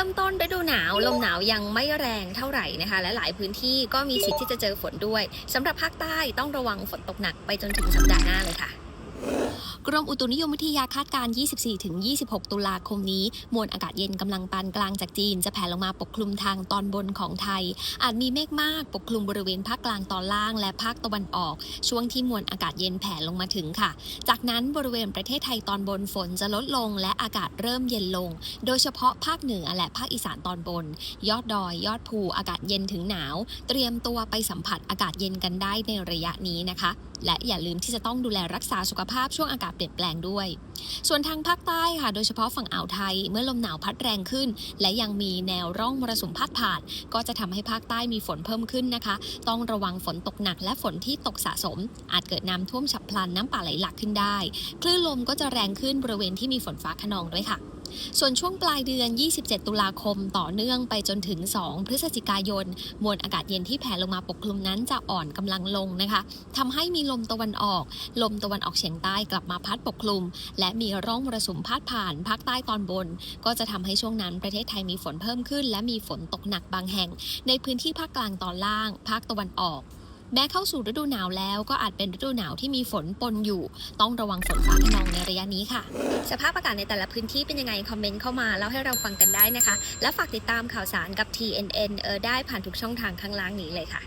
ริ่มต้นฤดูหนาวลมหนาวยังไม่แรงเท่าไหร่นะคะ และหลายพื้นที่ก็มีสิทธิ์ที่จะเจอฝนด้วยสำหรับภาคใต้ต้องระวังฝนตกหนักไปจนถึงสัปดาห์หน้าเลยค่ะ กรมอุตุนิยมวิทยาคาดการณ์24-26 ตุลาคมนี้ มวลอากาศเย็นกำลังปานกลางจากจีน จะแผ่ลงมาปกคลุมทางตอนบนของไทย อาจมีเมฆมากปกคลุมบริเวณภาคกลางตอนล่างและภาคตะวันออก ช่วงที่มวลอากาศเย็นแผ่ลงมาถึงค่ะ จากนั้นบริเวณประเทศไทยตอนบนฝนจะลดลงและอากาศเริ่มเย็นลง โดยเฉพาะภาคเหนือและภาคอีสานตอนบน ยอดดอย ยอดภูอากาศเย็นถึงหนาว เตรียมตัวไปสัมผัสอากาศเย็นกันได้ในระยะนี้นะคะ และอย่าลืมที่จะต้องดูแลรักษาสุขภาพช่วงอากาศเปลี่ยนแปลงด้วย ส่วนทางภาคใต้ค่ะ โดยเฉพาะฝั่งอ่าวไทย เมื่อลมหนาวพัดแรงขึ้น และยังมีแนวร่องมรสุมพัดผ่าน ก็จะทำให้ภาคใต้มีฝนเพิ่มขึ้นนะคะ ต้องระวังฝนตกหนักและฝนที่ตกสะสม อาจเกิดน้ำท่วมฉับพลันน้ำป่าไหลหลากขึ้นได้ คลื่นลมก็จะแรงขึ้นบริเวณที่มีฝนฟ้าขนองด้วยค่ะ ส่วนช่วงปลายเดือน 27 ตุลาคมต่อเนื่องไปจนถึง 2 พฤศจิกายน มวลอากาศเย็นที่แผ่ลงมาปกคลุมนั้นจะอ่อนกำลังลงนะคะทำให้มีลมตะวันออก ลมตะวันออกเฉียงใต้กลับมาพัดปกคลุม และมีร่องมรสุมพาดผ่านภาคใต้ตอนบน ก็จะทำให้ช่วงนั้นประเทศไทยมีฝนเพิ่มขึ้น และมีฝนตกหนักบางแห่ง ในพื้นที่ภาคกลางตอนล่าง ภาคตะวันออก แม้เข้าสู่ฤดูหนาวแล้วก็อาจเป็นฤดูหนาวที่มีฝนปนอยู่ ต้องระวังฝนฟ้าขนองในระยะนี้ค่ะ สภาพอากาศในแต่ละพื้นที่เป็นยังไงคอมเมนต์เข้ามาเล่าให้เราฟังกันได้นะคะ และฝากติดตามข่าวสารกับ TNN เออได้ผ่านทุกช่องทางข้างล่างนี้เลยค่ะ